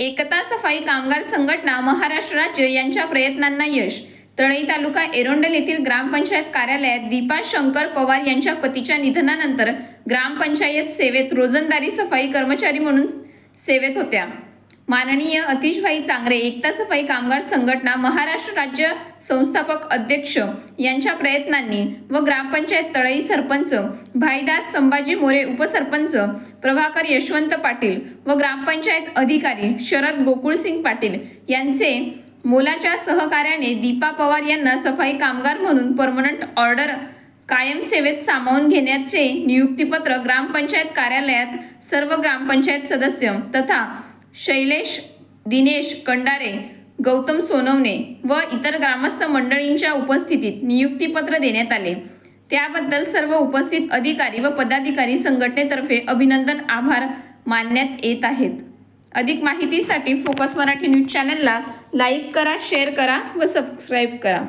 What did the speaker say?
एकता सफाई कामगार संघटना महाराष्ट्र राज्य यांच्या प्रयत्नांना यश. तळई तालुका एरोंडल येथील ग्रामपंचायत कार्यालयात दीपा शंकर पवार यांच्या पतीच्या निधनानंतर ग्रामपंचायत सेवेत रोजंदारी सफाई कर्मचारी म्हणून सेवेत होत्या. माननीय अतिशभाई चांगरे एकता सफाई कामगार संघटना महाराष्ट्र राज्य संस्थापक अध्यक्ष यांच्या प्रयत्नांनी व ग्रामपंचायत तळई सरपंच भाईदास संभाजी मोरे उपसरपंच प्रभाकर यशवंत पाटील व ग्रामपंचायत अधिकारी शरद गोकुळसिंग पाटील यांचे मोलाच्या सहकार्याने दीपा पवार यांना सफाई कामगार म्हणून परमनंट ऑर्डर कायम सेवेत सामावून घेण्याचे नियुक्तीपत्र ग्रामपंचायत कार्यालयात सर्व ग्रामपंचायत सदस्य तथा शैलेश दिनेश कंडारे गौतम सोनवणे व इतर ग्रामस्थ मंडळींच्या उपस्थितीत नियुक्तीपत्र देण्यात आले. त्याबद्दल सर्व उपस्थित अधिकारी व पदाधिकारी संघटनेतर्फे अभिनंदन आभार मानण्यात येत आहेत. अधिक माहितीसाठी फोकस मराठी न्यूज चॅनलला लाईक करा शेअर करा व सबस्क्राईब करा.